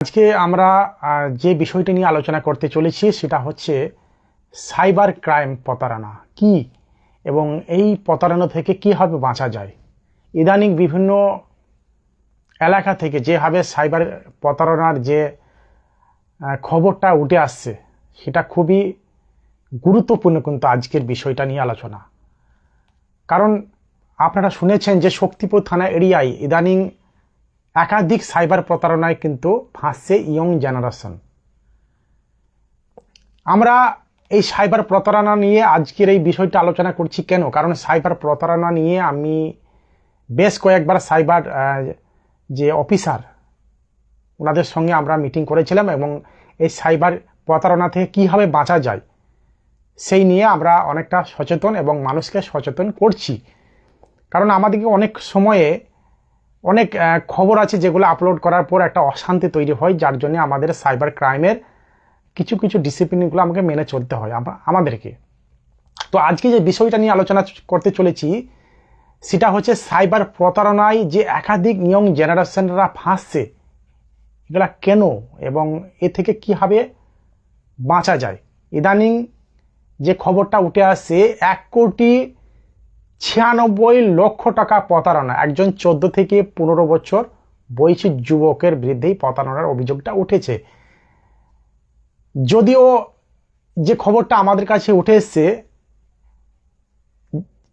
আজকে আমরা যে বিষয়টি নিয়ে আলোচনা করতে চলেছি সেটা হচ্ছে সাইবার ক্রাইম প্রতারণা। কি? এবং এই প্রতারণা থেকে কীভাবে বাঁচা যায়? ইদানিং বিভিন্ন এলাকা থেকে যেভাবে সাইবার প্রতারণার যে খবরটা উঠে আসছে, সেটা খুবই গুরুত্বপূর্ণ কিন্তু আজকের বিষয়টা নিয়ে আলোচনা। কারণ আপনারা শুনেছেন যে শক্তিপুর থানা এরিয়ায় ইদানিং একাধিক সাইবার প্রতারণায় কিন্তু ফাঁসছে ইয়ং জেনারেশন। আমরা এই সাইবার প্রতারণা নিয়ে আজকের এই বিষয়টা আলোচনা করছি কেন? কারণ সাইবার প্রতারণা নিয়ে আমি বেশ কয়েকবার সাইবার যে অফিসার, ওনাদের সঙ্গে আমরা মিটিং করেছিলাম এবং এই সাইবার প্রতারণা থেকে কীভাবে বাঁচা যায়, সেই নিয়ে আমরা অনেকটা সচেতন এবং মানুষকে সচেতন করছি। কারণ আমাদেরকে অনেক সময়ে অনেক খবর আছে যেগুলো আপলোড করার পর একটা অশান্তি তৈরি হয়, যার জন্য আমাদের সাইবার ক্রাইমের কিছু কিছু ডিসিপ্লিনগুলো আমাকে মেনে চলতে হয় আমাদেরকে। তো আজকে যে বিষয়টা নিয়ে আলোচনা করতে চলেছি, সেটা হচ্ছে সাইবার প্রতারণায় যে একাধিক ইয়ং জেনারেশনরা ফাঁসছে, এগুলা কেন এবং এ থেকে কীভাবে বাঁচা যায়। ইদানিং যে খবরটা উঠে আসছে, এক কোটি ছিয়ানব্বই লক্ষ টাকা প্রতারণা। একজন চোদ্দ থেকে পনেরো বছর বয়সী যুবকের বিরুদ্ধেই প্রতারণার অভিযোগটা উঠেছে। যদিও যে খবরটা আমাদের কাছে উঠে এসছে,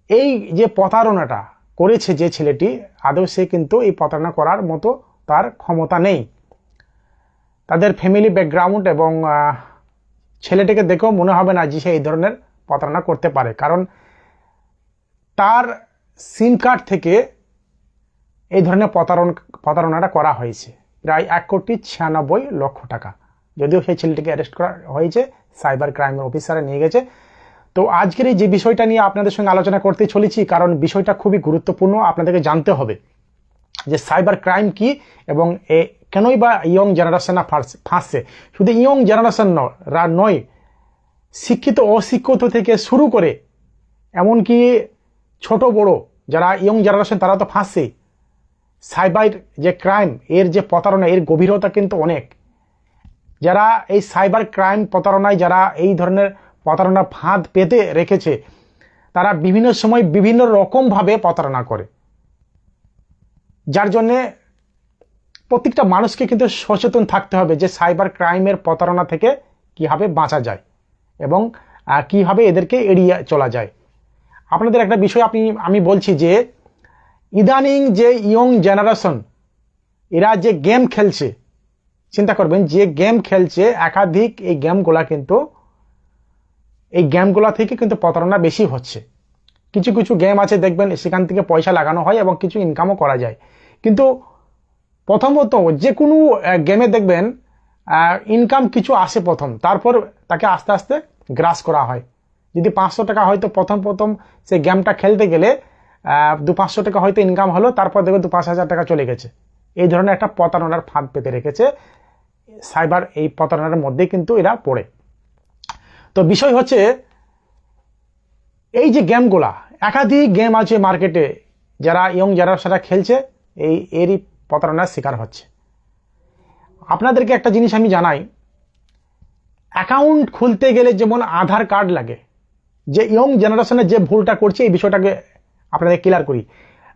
এই যে প্রতারণাটা করেছে যে ছেলেটি, আদৌ সে কিন্তু এই প্রতারণা করার মতো তার ক্ষমতা নেই। তাদের ফ্যামিলি ব্যাকগ্রাউন্ড এবং ছেলেটিকে দেখেও মনে হবে না যে সে এই ধরনের প্রতারণা করতে পারে। কারণ তার সিম কার্ড থেকে এই ধরনের প্রতারণ প্রতারণাটা করা হয়েছে। প্রায় এক কোটি ছিয়ানব্বই লক্ষ টাকা। যদিও সেই ছেলেটিকে অ্যারেস্ট করা হয়েছে সাইবার ক্রাইমের অফিসারে নিয়ে গেছে। তো আজকের এই যে বিষয়টা নিয়ে আপনাদের সঙ্গে আলোচনা করতে চলেছি, কারণ বিষয়টা খুবই গুরুত্বপূর্ণ, আপনাদেরকে জানতে হবে যে সাইবার ক্রাইম কি এবং এ কেনই বা ইয়ং জেনারেশন ফাঁসছে শুধু ইয়ং জেনারেশন নয়, শিক্ষিত, অশিক্ষিত থেকে শুরু করে, এমনকি ছোট বড়, যারা ইয়ং জেনারেশন তারা তো ফাঁসছেই সাইবার যে ক্রাইম এর যে প্রতারণা, এর গভীরতা কিন্তু অনেক। যারা এই সাইবার ক্রাইম প্রতারণায়, যারা এই ধরনের প্রতারণা ফাঁদ পেতে রেখেছে, তারা বিভিন্ন সময় বিভিন্ন রকমভাবে প্রতারণা করে। যার জন্যে প্রত্যেকটা মানুষকে কিন্তু সচেতন থাকতে হবে যে সাইবার ক্রাইমের প্রতারণা থেকে কীভাবে বাঁচা যায় এবং কীভাবে এদেরকে এড়িয়ে চলা যায়। আপনাদের একটা বিষয় আপনি, আমি বলছি যে, ইদানিং যে ইয়ং জেনারেশন, এরা যে গেম খেলছে, চিন্তা করবেন, যে গেম খেলছে, একাধিক এই গেমগুলা কিন্তু, এই গেমগুলা থেকে কিন্তু প্রতারণা বেশি হচ্ছে। কিছু কিছু গেম আছে, দেখবেন, সেখান থেকে পয়সা লাগানো হয় এবং কিছু ইনকামও করা যায়। কিন্তু প্রথমত, যে কোনো গেমে দেখবেন ইনকাম কিছু আসে প্রথম, তারপর তাকে আস্তে আস্তে গ্রাস করা হয়। যদি পাঁচশো টাকা হয়তো প্রথম প্রথম সেই গেমটা খেলতে গেলে দু পাঁচশো টাকা হয়তো ইনকাম হলো, তারপর দেখবেন দু পাঁচ হাজার টাকা চলে গেছে। এই ধরনের একটা প্রতারণার ফাঁদ পেতে রেখেছে সাইবার এই প্রতারণার মধ্যে কিন্তু এরা পড়ে। তো বিষয় হচ্ছে, এই যে গেমগুলা একাধিক গেম আছে মার্কেটে যারা ইয়ং যারা সেটা খেলছে, এই, এরই প্রতারণার শিকার হচ্ছে। আপনাদেরকে একটা জিনিস আমি জানাই অ্যাকাউন্ট খুলতে গেলে যেমন আধার কার্ড লাগে যে ইয়ং জেনারেশনে যে ভুলটা করছে, এই বিষয়টাকে আপনাদের ক্লিয়ার করি।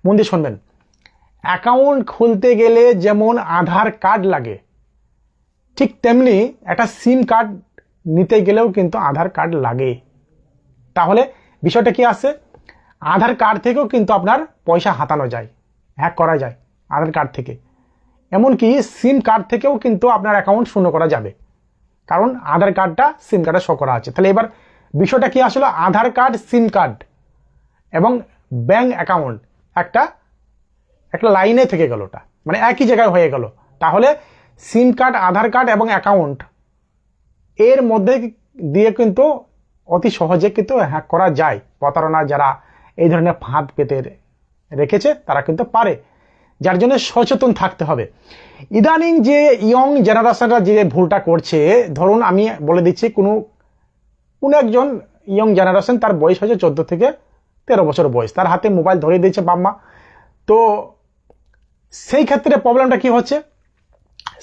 মন দিয়ে শুনবেন। অ্যাকাউন্ট খুলতে গেলে যেমন আধার কার্ড লাগে, ঠিক তেমনি একটা সিম কার্ড নিতে গেলেও কিন্তু আধার কার্ড লাগে। তাহলে বিষয়টা কি আসছে আধার কার্ড থেকেও কিন্তু আপনার পয়সা হাতানো যায় হ্যাক করা যায় আধার কার্ড থেকে। এমনকি সিম কার্ড থেকেও কিন্তু আপনার অ্যাকাউন্ট শূন্য করা যাবে, কারণ আধার কার্ডটা সিম কার্ডে শো করা আছে। তাহলে এবার বিষয়টা কি আসলে? আধার কার্ড, সিম কার্ড এবং ব্যাঙ্ক অ্যাকাউন্ট। একটা একটা লাইনে থেকে গেল ওটা। মানে একই জায়গায় হয়ে গেল। তাহলে সিম কার্ড, আধার কার্ড এবং অ্যাকাউন্ট এর মধ্যে দিয়ে কিন্তু অতি সহজে কিন্তু হ্যাক করা যায়। প্রতারণা যারা এই ধরনের ফাঁদ পেতে রেখেছে, তারা কিন্তু পারে। যার জন্য সচেতন থাকতে হবে। ইদানিং যে ইয়ং জেনারেশনরা যে ভুলটা করছে, ধরুন আমি বলে দিচ্ছি কোনো কোনো একজন ইয়ং জেনারেশন তার বয়স হয়েছে চোদ্দ থেকে তেরো বছর বয়স। তার হাতে মোবাইল ধরে দিয়েছে বাম্মা তো সেই ক্ষেত্রে প্রবলেমটা কি হচ্ছে?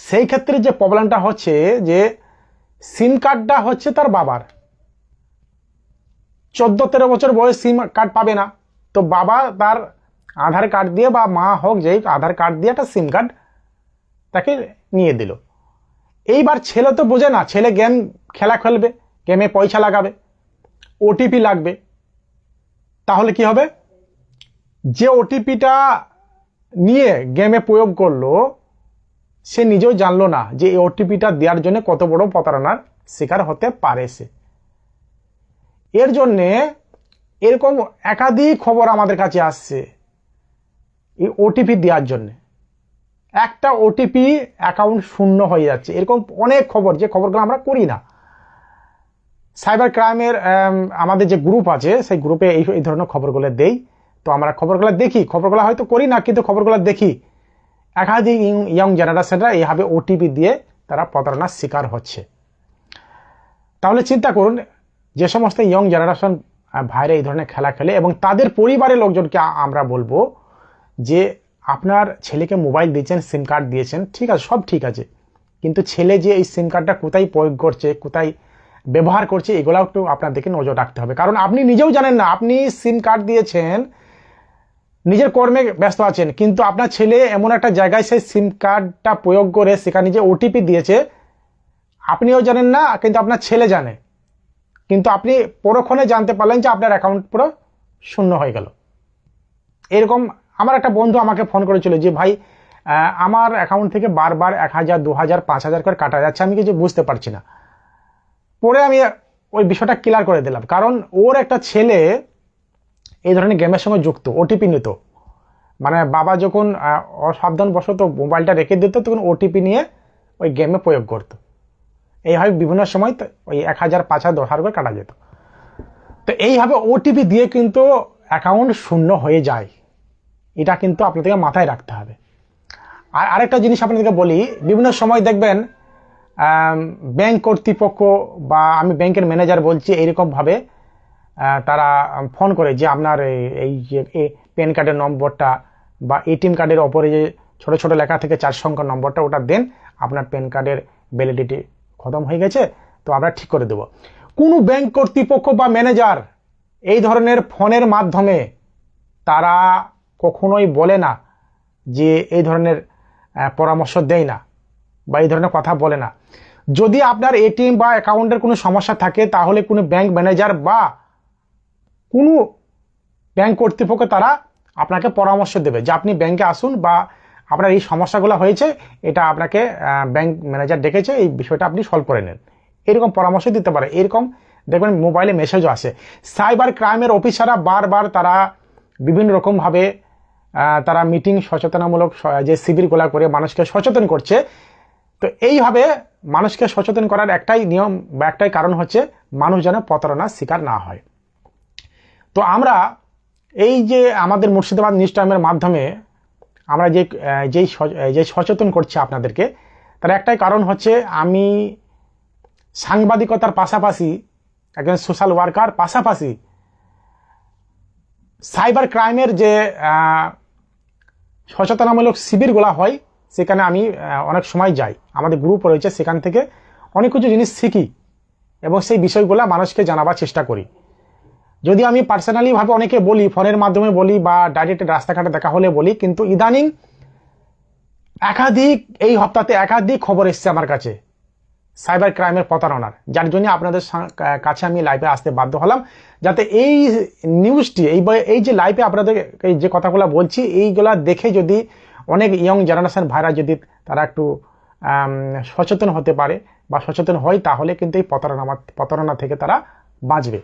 সেই ক্ষেত্রে যে প্রবলেমটা হচ্ছে যে সিম কার্ডটা হচ্ছে তার বাবার। চোদ্দ, তেরো বছর বয়স সিম কার্ড পাবে না। তো বাবা তার আধার কার্ড দিয়ে বা মা হোক, যেই আধার কার্ড দিয়ে একটা সিম কার্ড তাকে নিয়ে দিল। এইবার ছেলে তো বোঝে না, ছেলে গেম খেলা খেলবে। গেমে পয়সা লাগাবে ওটিপি লাগবে, তাহলে কি হবে? যে ওটিপিটা নিয়ে গেমে প্রয়োগ করল, সে নিজেও জানলো না যে এই ওটিপিটা দেওয়ার জন্য কত বড় প্রতারণার শিকার হতে পারে সে। এর জন্যে এরকম একাধিক খবর আমাদের কাছে আসছে এই ওটিপি দেওয়ার জন্যে। একটা ওটিপি অ্যাকাউন্ট শূন্য হয়ে যাচ্ছে। এরকম অনেক খবর, যে খবরগুলো আমরা করি না। সাইবার ক্রাইমের আমাদের যে গ্রুপ আছে, সেই গ্রুপে এই এই ধরনের খবরগুলো দেই। তো আমরা খবরগুলো দেখি। খবরগুলো হয়তো করি না, কিন্তু খবরগুলো দেখি। একাধিক ইয়ং জেনারেশনরা এইভাবে ওটিপি দিয়ে তারা প্রতারণার শিকার হচ্ছে। তাহলে চিন্তা করুন, যে সমস্ত ইয়ং জেনারেশন ভাইরা এই ধরনের খেলা খেলে এবং তাদের পরিবারের লোকজনকে আমরা বলব যে, আপনার ছেলেকে মোবাইল দিয়েছেন, সিম কার্ড দিয়েছেন, ঠিক আছে, সব ঠিক আছে। কিন্তু ছেলে যে এই সিম কার্ডটা কোথায় প্রয়োগ করছে, কোথায় ব্যবহার করছে এগুলো একটু আপনাদেরকে নজর রাখতে হবে। কারণ আপনি নিজেও জানেন না, আপনি সিম কার্ড দিয়েছেন, নিজের কর্মে ব্যস্ত আছেন, কিন্তু আপনার ছেলে এমন একটা জায়গায় সেই সিম কার্ডটা প্রয়োগ করে সেখানে যে ওটিপি দিয়েছে, আপনিও জানেন না, কিন্তু আপনার ছেলে জানে। কিন্তু আপনি পরক্ষণে জানতে পারলেন যে আপনার অ্যাকাউন্ট পুরো শূন্য হয়ে গেল। এরকম আমার একটা বন্ধু আমাকে ফোন করেছিল যে, ভাই আমার অ্যাকাউন্ট থেকে বারবার এক হাজার, দু হাজার, পাঁচ হাজার করে কাটা যাচ্ছে, আমি কিছু বুঝতে পারছি না। পরে আমি ওই বিষয়টা ক্লিয়ার করে দিলাম। কারণ ওর একটা ছেলে এই ধরনের গেমের সঙ্গে যুক্ত ওটিপি নিত। মানে বাবা যখন অসাবধানবশত মোবাইলটা রেখে দিত, তখন ওটিপি নিয়ে ওই গেমে প্রয়োগ করতো। এইভাবে বিভিন্ন সময় ওই এক হাজার, পাঁচ হাজার, দশ হাজার করে কাটা যেত। তো এইভাবে ওটিপি দিয়ে কিন্তু অ্যাকাউন্ট শূন্য হয়ে যায়। এটা কিন্তু আপনাদেরকে মাথায় রাখতে হবে। আর আরেকটা জিনিস আপনাদেরকে বলি, বিভিন্ন সময় দেখবেন ব্যাংক কর্তৃপক্ষ বা আমি ব্যাংকের ম্যানেজার বলছি, এইরকমভাবে তারা ফোন করে যে আপনার এই যে প্যান কার্ডের নম্বরটা বা এটিএম কার্ডের ওপরে যে ছোট ছোট লেখা থেকে চার সংখ্যার নম্বরটা, ওটা দেন, আপনার প্যান কার্ডের ভ্যালিডিটি খতম হয়ে গেছে, তো আমরা ঠিক করে দেব। কোনো ব্যাংক কর্তৃপক্ষ বা ম্যানেজার এই ধরনের ফোনের মাধ্যমে তারা কখনোই বলে না যে এই ধরনের পরামর্শ দেয় না। বা এই ধরনের কথা বলে না। যদি আপনার এটিএম বা অ্যাকাউন্টের কোনো সমস্যা থাকে, তাহলে কোনো ব্যাংক ম্যানেজার বা কোনো ব্যাংক কর্তৃপক্ষ তারা আপনাকে পরামর্শ দেবে যে আপনি ব্যাংকে আসুন বা আপনার এই সমস্যাগুলো হয়েছে, এটা আপনাকে ব্যাংক ম্যানেজার ডেকেছে, এই বিষয়টা আপনি সলভ করে নেন। এরকম পরামর্শ দিতে পারে। এরকম দেখবেন মোবাইলে মেসেজও আসে। সাইবার ক্রাইমের অফিসাররা বারবার তারা বিভিন্ন রকমভাবে তারা মিটিং সচেতনামূলক যে শিবিরগুলা করে মানুষকে সচেতন করছে তো এইভাবে মানুষকে সচেতন করার একটাই নিয়ম বা একটাই কারণ হচ্ছে মানুষ যেন প্রতারণার শিকার না হয়। তো আমরা এই যে আমাদের মুর্শিদাবাদ নিউজ টাইমের মাধ্যমে আমরা যে যেই যে সচেতন করছি আপনাদেরকে, তার একটাই কারণ হচ্ছে আমি সাংবাদিকতার পাশাপাশি একজন সোশ্যাল ওয়ার্কার পাশাপাশি সাইবার ক্রাইমের যে সচেতনামূলক শিবিরগুলো হয় সেখানে আমি অনেক সময় যাই। আমাদের গ্রুপ রয়েছে, সেখান থেকে অনেক কিছু জিনিস শিখি এবং সেই বিষয়গুলো মানুষকে জানাবার চেষ্টা করি। যদি আমি পার্সোনালিভাবে অনেকে বলি, ফোনের মাধ্যমে বলি বা ডাইরেক্ট রাস্তাঘাটে দেখা হলে বলি, কিন্তু ইদানিং একাধিক, এই হপ্তাহতে একাধিক খবর এসছে আমার কাছে। সাইবার ক্রাইমের প্রতারণার। যার জন্য আপনাদের কাছে আমি লাইভে আসতে বাধ্য হলাম। যাতে এই নিউজটি এই এই যে লাইভে আপনাদের যে কথাগুলো বলছি, এইগুলা দেখে যদি অনেক ইয়ং জেনারেশন ভাইরা যদি তারা একটু সচেতন হতে পারে বা সচেতন হয়, তাহলে কিন্তু এই প্রতারণা প্রতারণা থেকে তারা বাঁচবে।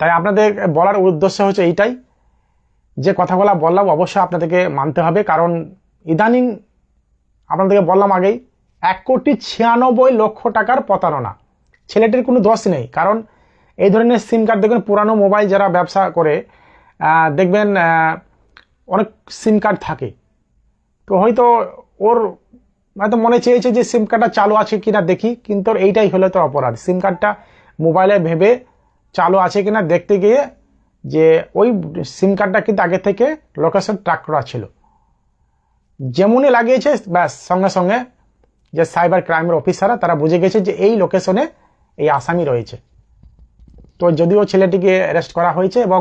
তাই আপনাদের বলার উদ্দেশ্য হচ্ছে এইটাই, যে কথাগুলো বললাম অবশ্যই আপনাদেরকে মানতে হবে। কারণ ইদানিং আপনাদেরকে বললাম আগেই, এক কোটি ছিয়ানব্বই লক্ষ টাকার প্রতারণা। ছেলেটির কোনো দোষ নেই। কারণ এই ধরনের সিম কার্ড দেখবেন, পুরানো মোবাইল যারা ব্যবসা করে দেখবেন অনেক সিম কার্ড থাকে। তো হয়তো ওর হয়তো মনে চেয়েছে যে সিম কার্ডটা চালু আছে কিনা দেখি, কিন্তু এইটাই হলো তো অপরাধ। সিম কার্ডটা মোবাইলে ভেবে চালু আছে কিনা দেখতে গিয়ে যে ওই সিম কার্ডটা কিন্তু আগে থেকে লোকেশন ট্র্যাক করা ছিল। যেমনই লাগিয়েছে, ব্যাস, সঙ্গে সঙ্গে যে সাইবার ক্রাইমের অফিসাররা তারা বুঝে গেছে যে এই লোকেশনে এই আসামি রয়েছে। তো যদিও ছেলেটিকে অ্যারেস্ট করা হয়েছে এবং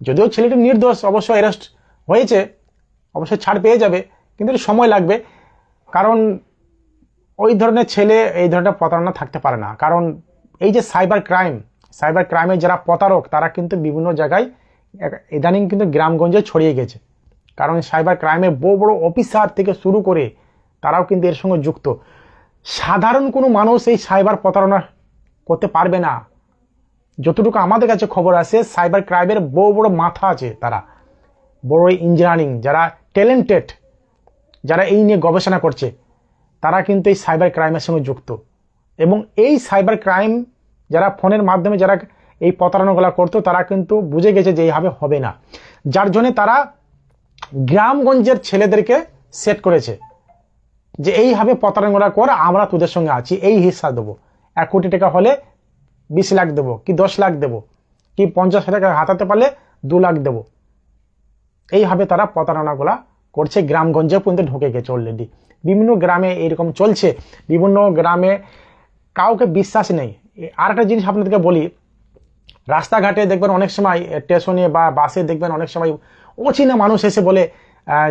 যদিও ছেলেটি নির্দোষ অবশ্য অ্যারেস্ট হয়েছে অবশ্যই ছাড় পেয়ে যাবে কিন্তু একটু সময় লাগবে। কারণ ওই ধরনের ছেলে এই ধরনের প্রতারণা থাকতে পারে না। কারণ এই যে সাইবার ক্রাইম, সাইবার ক্রাইমের যারা প্রতারক, তারা কিন্তু বিভিন্ন জায়গায় ইদানিং কিন্তু গ্রামগঞ্জে ছড়িয়ে গেছে। কারণ সাইবার ক্রাইমে বড় বড় অফিসার থেকে শুরু করে তারাও কিন্তু এর সঙ্গে যুক্ত। সাধারণ কোনো মানুষ এই সাইবার প্রতারণা করতে পারবে না। যতটুকু আমাদের কাছে খবর আছে, সাইবার ক্রাইমের বড় বড় মাথা আছে তারা। বড় ইঞ্জিনিয়ারিং, যারা ট্যালেন্টেড যারা এই নিয়ে গবেষণা করছে, তারা কিন্তু এই সাইবার ক্রাইমের সঙ্গে যুক্ত। এবং এই সাইবার ক্রাইম যারা ফোনের মাধ্যমে যারা এই প্রতারণাগুলো করতো, তারা কিন্তু বুঝে গেছে যে এইভাবে হবে না। যার জন্যে তারা গ্রামগঞ্জের ছেলেদেরকে সেট করেছে যে এইভাবে প্রতারণা কর, আমরা তোদের সঙ্গে আছি, এই হিস্সা দেবো। এক কোটি টাকা হলে বিশ লাখ দেবো, কি দশ লাখ দেবো, কি পঞ্চাশ হাজার টাকা হাতাতে পারলে দু লাখ দেবো। এইভাবে তারা প্রতারণাগুলা করছে গ্রামগঞ্জে পর্যন্ত ঢুকে গেছে অলরেডি বিভিন্ন গ্রামে এরকম চলছে, বিভিন্ন গ্রামে কাউকে বিশ্বাস নেই। আর একটা জিনিস আপনাদেরকে বলি, রাস্তাঘাটে দেখবেন অনেক সময় স্টেশনে বা বাসে দেখবেন অনেক সময় অচিনা মানুষ এসে বলে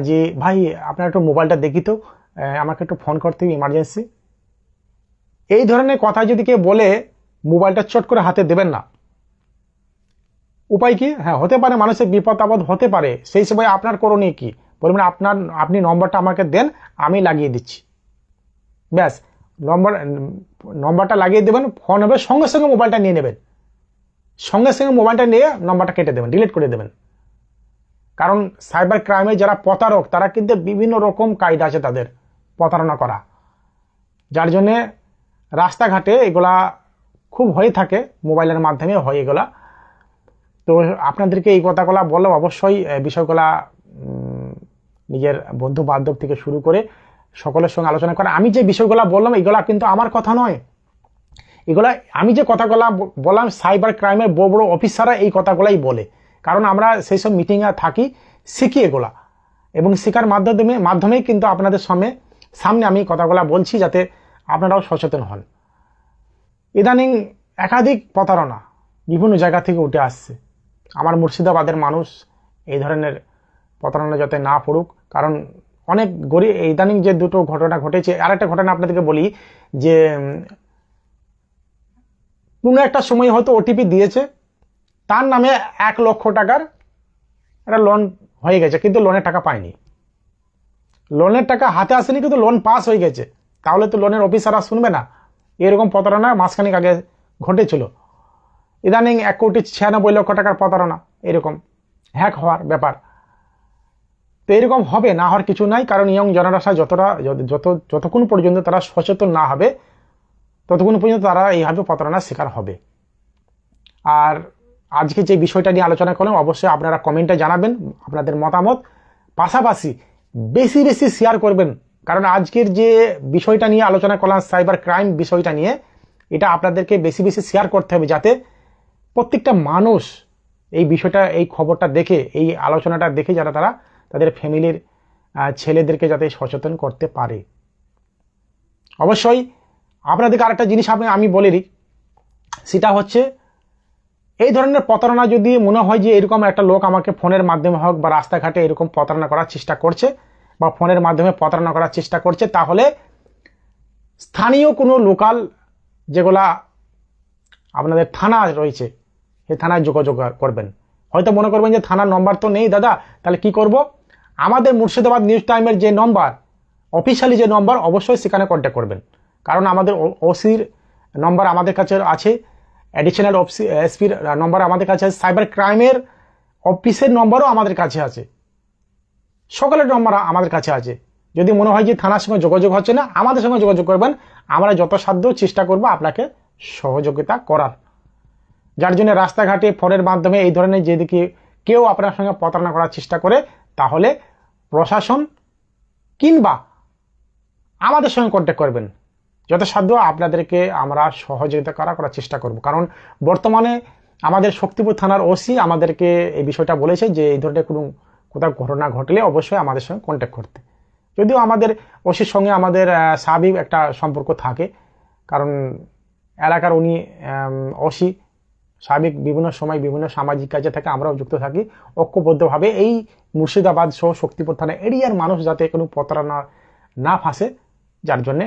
যে, ভাই, আপনার একটু মোবাইলটা দেখি তো আমাকে একটু ফোন করতে ইমার্জেন্সি এই ধরনের কথা যদি কেউ বলে, মোবাইলটা চট করে হাতে দেবেন না। উপায় কি? হ্যাঁ হতে পারে, মানুষের বিপদ আপদ হতে পারে। সেই সময় আপনার করণীয় কি? বলবেন, আপনার, আপনি নম্বরটা আমাকে দেন, আমি লাগিয়ে দিচ্ছি। ব্যাস, নম্বর, নম্বরটা লাগিয়ে দেবেন, ফোন হবে, সঙ্গে সঙ্গে মোবাইলটা নিয়ে নেবেন। সঙ্গে সঙ্গে মোবাইলটা নিয়ে নম্বরটা কেটে দেবেন, ডিলিট করে দেবেন। কারণ সাইবার ক্রাইমে যারা প্রতারক, তারা কিন্তু বিভিন্ন রকম কায়দা আছে তাদের, প্রতারণা করা। যার জন্যে রাস্তাঘাটে এগুলা খুব হয়ে থাকে, মোবাইলের মাধ্যমে হয় এগুলা। তো আপনাদেরকে এই কথাগুলা বললাম অবশ্যই বিষয়গুলা নিজের বন্ধু বান্ধব থেকে শুরু করে সকলের সঙ্গে আলোচনা করা। আমি যে বিষয়গুলা বললাম, এগুলা কিন্তু আমার কথা নয়। এগুলা আমি যে কথাগুলা বললাম, সাইবার ক্রাইমের বড় বড় অফিসাররা এই কথাগুলাই বলে। কারণ আমরা সেই সব মিটিংয়ে থাকি, শিখি এগুলা। এবং শেখার মাধ্যমে, মাধ্যমেই কিন্তু আপনাদের সামনে সামনে আমি কথাগুলা বলছি যাতে আপনারাও সচেতন হন। ইদানিং একাধিক প্রতারণা বিভিন্ন জায়গা থেকে উঠে আসছে। আমার মুর্শিদাবাদের মানুষ এই ধরনের প্রতারণা যাতে না পড়ুক কারণ অনেক গরিব ইদানিং যে দুটো ঘটনা ঘটেছে আর একটা ঘটনা আপনাদেরকে বলি যে কোনো একটা সময় হয়তো ওটিপি দিয়েছে, তার নামে এক লক্ষ টাকার একটা লোন হয়ে গেছে, কিন্তু লোনের টাকা পায়নি। লোনের টাকা হাতে আসেনি, কিন্তু লোন পাস হয়ে গেছে। তাহলে তো লোনের অফিসাররা শুনবে না। এরকম প্রতারণা মাসখানিক আগে ঘটেছিল। ইদানিং এক কোটি ছিয়ানব্বই লক্ষ টাকার প্রতারণা, এরকম। হ্যাক হওয়ার ব্যাপার। তো এরকম হবে, না হওয়ার কিছু নাই, কারণ ইয়ং জেনারেশন যতটা, যত- যত, যতক্ষণ পর্যন্ত তারা সচেতন না হবে, ততক্ষণ পর্যন্ত তারা এইভাবে প্রতারণার শিকার হবে। আর আজকে যে বিষয়টা নিয়ে আলোচনা করলাম, অবশ্যই আপনারা কমেন্টে জানাবেন, আপনাদের মতামত। পাশাপাশি বেশি বেশি শেয়ার করবেন, কারণ আজকের যে বিষয়টা নিয়ে আলোচনা করলাম সাইবার ক্রাইম বিষয়টা নিয়ে, এটা আপনাদেরকে বেশি বেশি শেয়ার করতে হবে যাতে প্রত্যেকটা মানুষ এই বিষয়টা, এই খবরটা দেখে, এই আলোচনাটা দেখে যারা তারা তাদের ফ্যামিলির ছেলেদেরকে যাতে সচেতন করতে পারে। অবশ্যই আপনাদেরকে আরেকটা জিনিস আপনি, আমি বলে দিই। সেটা হচ্ছে, এই ধরনের প্রতারণা যদি মনে হয় যে এরকম একটা লোক আমাকে ফোনের মাধ্যমে হোক বা রাস্তাঘাটে এরকম প্রতারণা করার চেষ্টা করছে বা ফোনের মাধ্যমে প্রতারণা করার চেষ্টা করছে, তাহলে স্থানীয় কোনো লোকাল যেগুলা আপনাদের থানা রয়েছে সেই থানায় যোগাযোগ করবেন। হয়তো মনে করবেন যে থানার নম্বর তো নেই, দাদা, তাহলে কি করব? আমাদের মুর্শিদাবাদ নিউজ টাইমের যে নম্বর অফিসিয়ালি যে নম্বর অবশ্যই সেখানে কন্ট্যাক্ট করবেন। কারণ আমাদের ওসির নম্বর আমাদের কাছে আছে অ্যাডিশনাল অফিসি এসপির নম্বর আমাদের কাছে আছে সাইবার ক্রাইমের অফিসের নম্বরও আমাদের কাছে আছে। সকলের নম্বর আমাদের কাছে আছে। যদি মনে হয় যে থানার সঙ্গে যোগাযোগ হচ্ছে না, আমাদের সঙ্গে যোগাযোগ করবেন। আমরা যত সাধ্য চেষ্টা করব আপনাকে সহযোগিতা করার। যার জন্য রাস্তাঘাটে ফোনের মাধ্যমে এই ধরনের যেদিকে কেউ আপনার সঙ্গে প্রতারণা করার চেষ্টা করে তাহলে প্রশাসন কিংবা আমাদের সঙ্গে কন্ট্যাক্ট করবেন। যথাসাধ্য আপনাদেরকে আমরা সহযোগিতা করা করার চেষ্টা করব। কারণ বর্তমানে আমাদের শক্তিপুর থানার ওসি আমাদেরকে এই বিষয়টা বলেছে যে, এই ধরনের কোনো কোথাও ঘটনা ঘটলে অবশ্যই আমাদের সঙ্গে কন্ট্যাক্ট করতে। যদিও আমাদের ওসির সঙ্গে আমাদের স্বাভাবিক একটা সম্পর্ক থাকে। কারণ এলাকার উনি ওসি। স্বাভাবিক বিভিন্ন সময় বিভিন্ন সামাজিক কাজে থাকে, আমরাও যুক্ত থাকি। ঐক্যবদ্ধভাবে এই মুর্শিদাবাদ সহ শক্তিপুর থানা এরিয়ার মানুষ যাতে কোনো প্রতারণা না ফাঁসে, যার জন্যে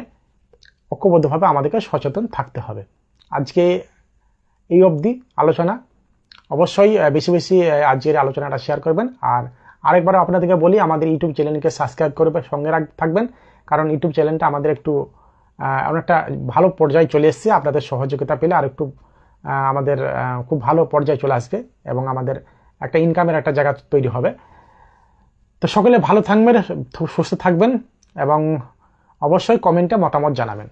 ঐক্যবদ্ধভাবে আমাদেরকে সচেতন থাকতে হবে। আজকে এই অবধি আলোচনা। অবশ্যই বেশি বেশি আজকের আলোচনাটা শেয়ার করবেন। আর আরেকবার আপনাদেরকে বলি, আমাদের ইউটিউব চ্যানেলকে সাবস্ক্রাইব করবে, সঙ্গে রাখ, থাকবেন। কারণ ইউটিউব চ্যানেলটা আমাদের একটু অনেকটা ভালো পর্যায়ে চলে এসছে। আপনাদের সহযোগিতা পেলে আর একটু আমাদের খুব ভালো পর্যায়ে চলে আসবে এবং আমাদের একটা ইনকামের একটা জায়গা তৈরি হবে। তো সকলে ভালো থাকবেন সুস্থ থাকবেন এবং অবশ্যই কমেন্টে মতামত জানাবেন।